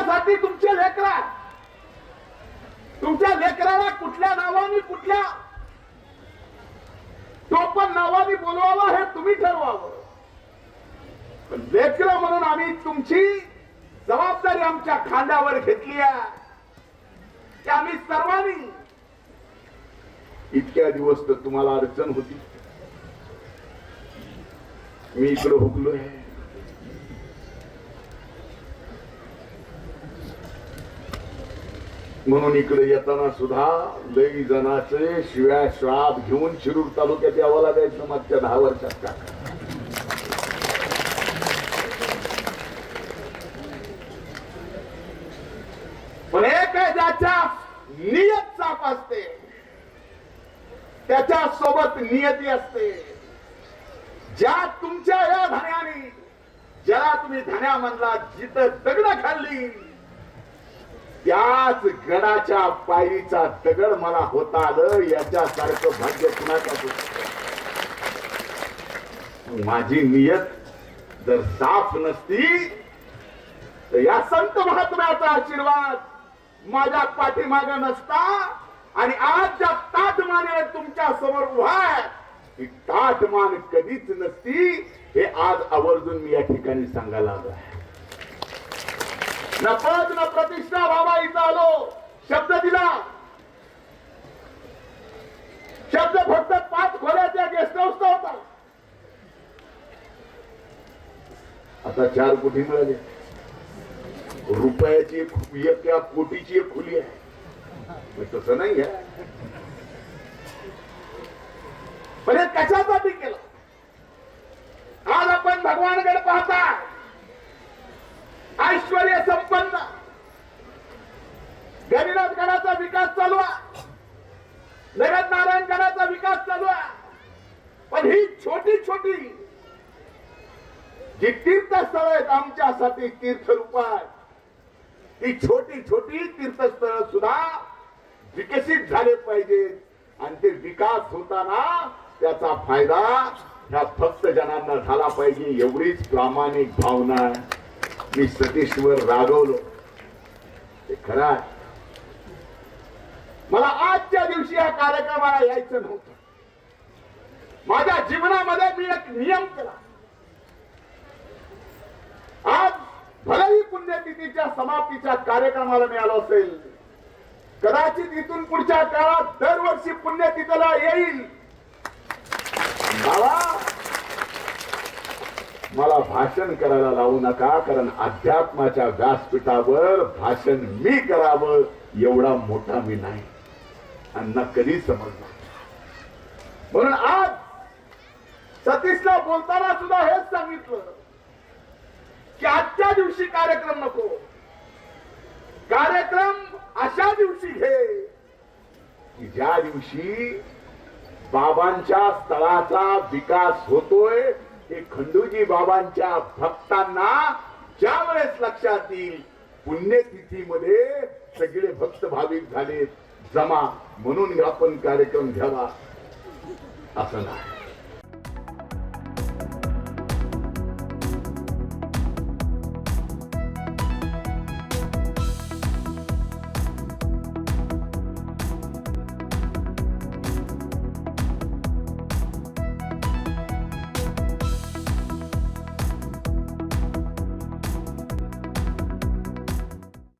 तुमच्यासाठी तुमचे लेकरा तुमच्या लेकराला कुठल्या नावाने कुठल्या टोपण नावाने बोलवावं हे तुम्ही ठरवावं. लेकर म्हणून आम्ही तुमची जबाबदारी आमच्या खांद्यावर घेतली आहे. आम्ही सर्वांनी इतक्या दिवस तर तुम्हाला अडचण होती. मी इकडे हुकलो आहे म्हणून इकडे येताना सुद्धा लई जणाचे शिव्या श्राप घेऊन शिरूर तालुक्यात यावं लागायचं मागच्या दहा वर्षात का? पण एक ज्याच्या नियत चाप असते. त्याच्या सोबत नियती असते. ज्या तुमच्या या धन्याने ज्याला तुम्ही धन्या म्हणला जिथं दगड खाल्ली त्याच गडाच्या पायरीचा दगड मला होता आलं याच्यासारखं भाग्य कुणाच्या माझी नियत जर साफ नसती तर या संत महात्म्याचा आशीर्वाद माझ्या पाठीमाग नसता आणि आज ज्या ताटमाने तुमच्यासमोर उभा आहे ही ताटमान कधीच नसती हे आज आवर्जून मी या ठिकाणी सांगायला आलो आहे न पद न प्रतिष्ठा बाबा इथं आलो. शब्द दिला. शब्द फक्त पाच खोल्याच्या गेस्ट हाऊसचा होता. आता चार कोटी मिळाले. रुपयाची एक कोटीची एक खुली आहे. तसं नाही आहे. पण हे कशासाठी केलं? आज आपण भगवानकडे पाहता गणिनाथ गडाचा विकास चालू आहे. जगत नारायण गडाचा विकास चालू आहे. पण ही छोटी छोटी जी तीर्थस्थळ आहेत आमच्यासाठी तीर्थरूपात ती छोटी छोटी तीर्थस्थळ सुद्धा विकसित झाले पाहिजेत. आणि ते विकास होताना त्याचा फायदा ह्या भक्त जनांना झाला पाहिजे एवढीच प्रामाणिक भावना. आहे मी सतीशवर रागवलो ते खरं आहे. मला आजच्या दिवशी या कार्यक्रमाला यायचं नव्हतं. माझ्या जीवनामध्ये मी एक नियम केला. आज भलेही पुण्यतिथीच्या समाप्तीच्या कार्यक्रमाला मिळालो असेल कदाचित इथून पुढच्या काळात दरवर्षी पुण्यतिथीला येईल. बाबा मला भाषण करायला लावू नका कारण अध्यात्माच्या व्यासपीठावर भाषण मी करावं एवढा मोठा मी नाही. आणि कधी समजलं म्हणून आज सतीशला बोलताना सुद्धा हेच सांगितलं की आजच्या दिवशी कार्यक्रम नको. कार्यक्रम अशा दिवशी घे की ज्या दिवशी बाबांच्या स्थळाचा विकास होतोय हे खंडूजी बाबांच्या भक्तांना ज्या वेळेस लक्षात येईल पुण्यतिथीमध्ये सगळे भक्त भाविक झालेत. जमा म्हणून आपण कार्यक्रम घ्यावा असं नाही.